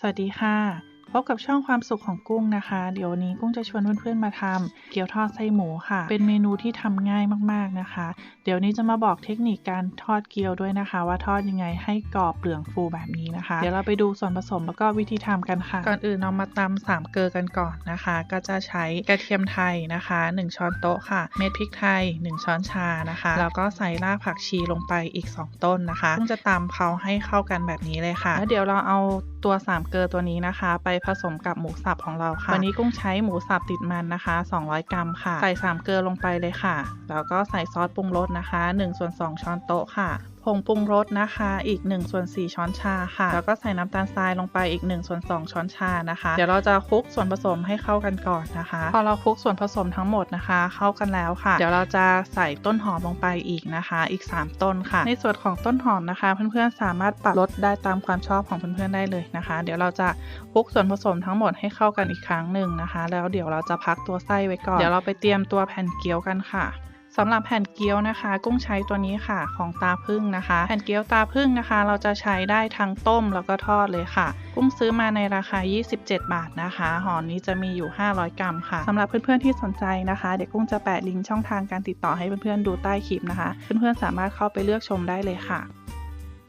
สวัสดีค่ะ พบกับช่องความสุขของกุ้งนะคะ เดี๋ยวนี้กุ้งจะชวนเพื่อนๆมาทำเกี๊ยวทอดไส้หมูค่ะ เป็นเมนูที่ทำง่ายมากๆนะคะ เดี๋ยวนี้จะมาบอกเทคนิคการทอดเกี๊ยวด้วยนะคะ ว่าทอดยังไงให้กรอบเปลืองฟูแบบนี้นะคะ เดี๋ยวเราไปดูส่วนผสมแล้วก็วิธีทำกันค่ะ ก่อนอื่นเรามาตำสามเกลือกันก่อนนะคะ ก็จะใช้กระเทียมไทยนะคะ 1 ช้อนโต๊ะค่ะ เม็ดพริกไทย 1 ช้อนชานะคะแล้วก็ใส่รากผักชีลงไปอีก 2 ต้นนะคะกุ้งจะตำเขาให้เข้ากันแบบนี้เลยค่ะแล้วเดี๋ยวเราเอาตัวสามเกลือตัวนี้นะคะ ไปผสมกับหมูสับของเราค่ะ วันนี้กุ้งใช้หมูสับติดมันนะคะ 200 กรัมค่ะ ใส่สามเกลือลงไปเลยค่ะ แล้วก็ใส่ซอสปรุงรสนะคะ1ส่วน2ช้อนโต๊ะค่ะ ผงปรุงรสนะคะ อีก1ส่วน4ช้อนชาค่ะ แล้วก็ใส่น้ำตาลทรายลงไปอีก1ส่วน2ช้อนชานะคะ เดี๋ยวเราจะคลุกส่วนผสมให้เข้ากันก่อนนะคะ พอเราคลุกส่วนผสมทั้งหมดนะคะ เข้ากันแล้วค่ะ เดี๋ยวเราจะใส่ต้นหอมลงไปอีกนะคะ อีก 3 ต้นค่ะ ในส่วนของต้นหอมนะคะ เพื่อนๆสามารถปรับลดได้ตามความชอบของเพื่อนๆได้เลยนะคะ เดี๋ยวเราจะคลุกส่วนผสมทั้งหมดให้เข้ากันอีกครั้งหนึ่งนะคะ แล้วเดี๋ยวเราจะพักตัวไส้ไว้ก่อน เดี๋ยวเราไปเตรียมตัวแผ่นเกี๊ยวกันค่ะ สำหรับแผ่นเกี๊ยวนะคะ กุ้งใช้ตัวนี้ค่ะของตาพึ่งนะคะ แผ่นเกี๊ยวตาพึ่งนะคะ เราจะใช้ได้ทั้งต้มแล้วก็ทอดเลยค่ะ กุ้งซื้อมาในราคา 27 บาทนะคะห่อนี้จะมีอยู่ 500 กรัมค่ะสำหรับเพื่อนๆที่สนใจนะคะ เดี๋ยวกุ้งจะแปะลิงก์ช่องทางการติดต่อให้เพื่อนๆดูใต้คลิปนะคะ เพื่อนๆสามารถเข้าไปเลือกชมได้เลยค่ะ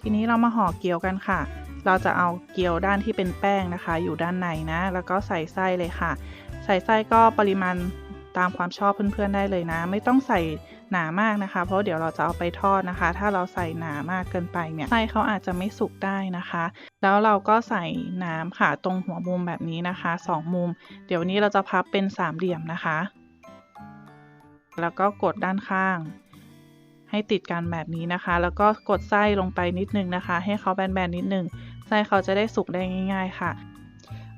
ทีนี้เรามาห่อเกี๊ยวกันค่ะเราจะเอาเกี๊ยวด้านที่เป็นแป้งนะคะ อยู่ด้านในนะ แล้วก็ใส่ไส้เลยค่ะ ใส่ไส้ก็ปริมาณ ตามความชอบเพื่อนๆได้เลยนะ ไม่ต้องใส่หนามากนะคะ เพราะเดี๋ยวเราจะเอาไปทอดนะคะ ถ้าเราใส่หนามากเกินไปเนี่ยไส้เขาอาจจะไม่สุกได้นะคะ แล้วเราก็ใส่น้ำค่ะตรงหัวมุมแบบนี้นะคะสองมุม เดี๋ยวนี้เราจะพับเป็นสามเหลี่ยมนะคะ แล้วก็กดด้านข้าง ให้ติดกันแบบนี้นะคะ แล้วก็กดไส้ลงไปนิดนึงนะคะ ให้เขาแบนๆนิดนึงไส้เขาจะได้สุกได้ง่าย ๆ ค่ะ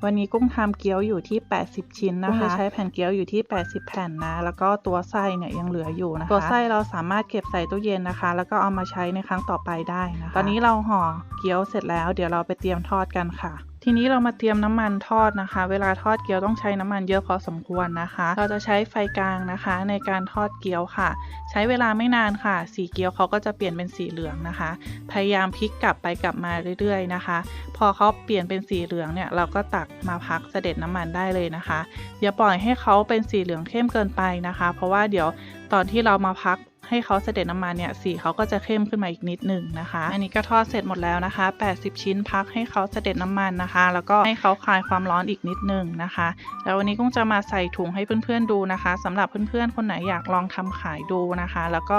วันนี้กุ้งทำเกี๊ยวอยู่ที่ 80 ชิ้นนะคะใช้แผ่นเกี๊ยวอยู่ที่ 80 แผ่นนะ แล้วก็ตัวไส้เนี่ยยังเหลืออยู่นะคะ ตัวไส้เราสามารถเก็บใส่ตู้เย็นนะคะ แล้วก็เอามาใช้ในครั้งต่อไปได้นะคะ ตอนนี้เราห่อเกี๊ยวเสร็จแล้ว เดี๋ยวเราไปเตรียมทอดกันค่ะ ทีนี้เรามาเตรียมน้ำมันทอดนะคะ เวลาทอดเกี๊ยวต้องใช้น้ำมันเยอะพอสมควรนะคะ เราจะใช้ไฟกลางนะคะ ในการทอดเกี๊ยวค่ะ ใช้เวลาไม่นานค่ะ สีเกี๊ยวเขาก็จะเปลี่ยนเป็นสีเหลืองนะคะ พยายามพลิกกลับไปกลับมาเรื่อยๆนะคะ พอเขาเปลี่ยนเป็นสีเหลืองเนี่ยเราก็ตักมาพักเสด็จน้ำมันได้เลยนะคะ อย่าปล่อยให้เขาเป็นสีเหลืองเข้มเกินไปนะคะ เพราะว่าเดี๋ยวตอนที่เรามาพัก ให้เขาเสด็จน้ำมันเนี่ยสีเขาก็จะเข้มขึ้นมาอีกนิดหนึ่งนะคะ อันนี้ก็ทอดเสร็จหมดแล้วนะคะ 80 ชิ้นพักให้เขาเสด็จน้ำมันนะคะ แล้วก็ให้เขาคลายความร้อนอีกนิดหนึ่งนะคะ แล้ววันนี้กุ้งจะมาใส่ถุงให้เพื่อนๆดูนะคะสำหรับเพื่อนๆคนไหนอยากลองทำขายดูนะคะ แล้วก็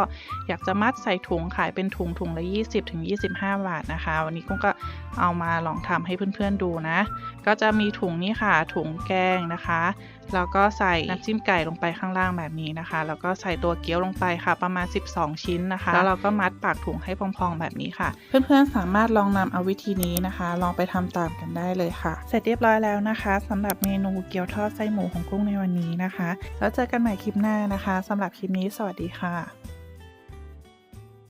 อยากจะมัดใส่ถุงขายเป็นถุงถุงละ 20ถึง25 บาทนะคะ วันนี้กุ้งก็เอามาลองทำให้เพื่อนๆดูนะ ก็จะมีถุงนี้ค่ะถุงแกงนะคะแล้วก็ใส่น้ำจิ้มไก่ลงไปข้างล่างแบบนี้นะคะ แล้วก็ใส่ตัวเกี๊ยวลงไปค่ะ ประมาณ 12 ชิ้นนะคะ แล้วเราก็มัดปากถุงให้พองๆแบบนี้ค่ะ เพื่อนๆสามารถลองนำเอาวิธีนี้นะคะ ลองไปทำตามกันได้เลยค่ะ เสร็จเรียบร้อยแล้วนะคะสำหรับเมนูเกี๊ยวทอดไส้หมูของกุ้งในวันนี้นะคะ แล้วเจอกันใหม่คลิปหน้านะคะสำหรับคลิปนี้สวัสดีค่ะ